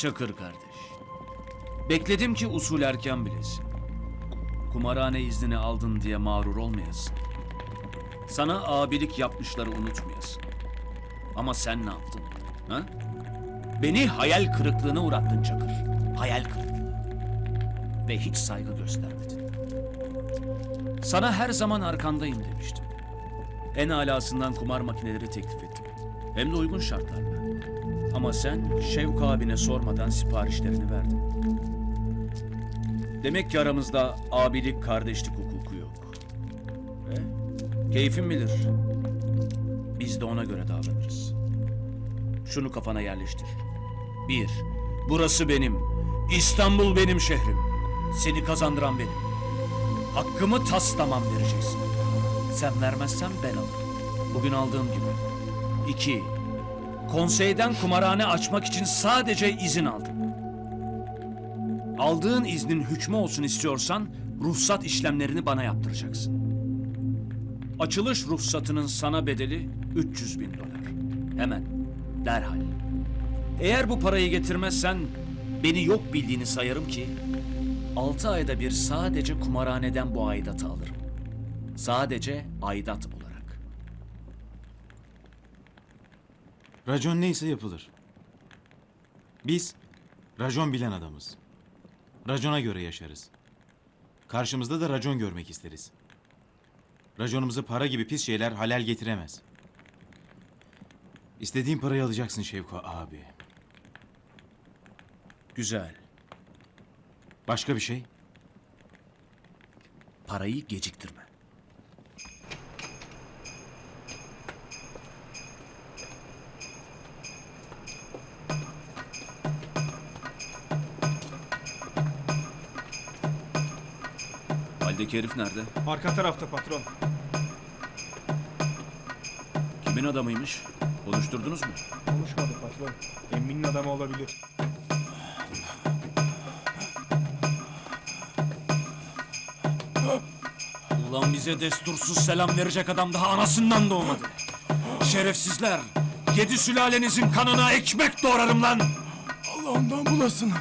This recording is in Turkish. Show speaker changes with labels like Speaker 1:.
Speaker 1: Çakır kardeş. Bekledim ki usul erken bilesin. Kumarhane iznini aldın diye mağrur olmayasın. Sana abilik yapmışları unutmayasın. Ama sen ne yaptın? Ha? Beni hayal kırıklığına uğrattın Çakır. Hayal kırıklığı. Ve hiç saygı göstermedin. Sana her zaman arkandayım demiştim. En alasından kumar makineleri teklif ettim. Hem de uygun şartlarla. Ama sen Şevk abine sormadan siparişlerini verdin. Demek ki aramızda abilik, kardeşlik hukuku yok. Ve keyfin bilir. Biz de ona göre davranırız. Şunu kafana yerleştir. Bir, burası benim. İstanbul benim şehrim. Seni kazandıran benim. Hakkımı tas tamam vereceksin. Sen vermezsen ben alırım. Bugün aldığım gibi. İki, konseyden kumarhane açmak için sadece izin aldım. Aldığın iznin hükmü olsun istiyorsan ruhsat işlemlerini bana yaptıracaksın. Açılış ruhsatının sana bedeli 300 bin dolar. Hemen, derhal. Eğer bu parayı getirmezsen beni yok bildiğini sayarım ki altı ayda bir sadece kumarhaneden bu aidatı alırım. Sadece aidat olarak.
Speaker 2: Racon neyse yapılır. Biz racon bilen adamız. Racona göre yaşarız. Karşımızda da racon görmek isteriz. Raconumuzu para gibi pis şeyler halal getiremez. İstediğin parayı alacaksın Şevko abi.
Speaker 1: Güzel.
Speaker 2: Başka bir şey?
Speaker 1: Parayı geciktirme. Haldeki herif nerede?
Speaker 3: Arka tarafta patron.
Speaker 1: Kimin adamıymış? Konuşturdunuz mu?
Speaker 3: Konuşmadı patron. Emminin adamı olabilir.
Speaker 1: Ulan bize destursuz selam verecek adam daha anasından doğmadı. Şerefsizler! Yedi sülalenizin kanına ekmek doğrarım lan!
Speaker 4: Allah ondan bulasın.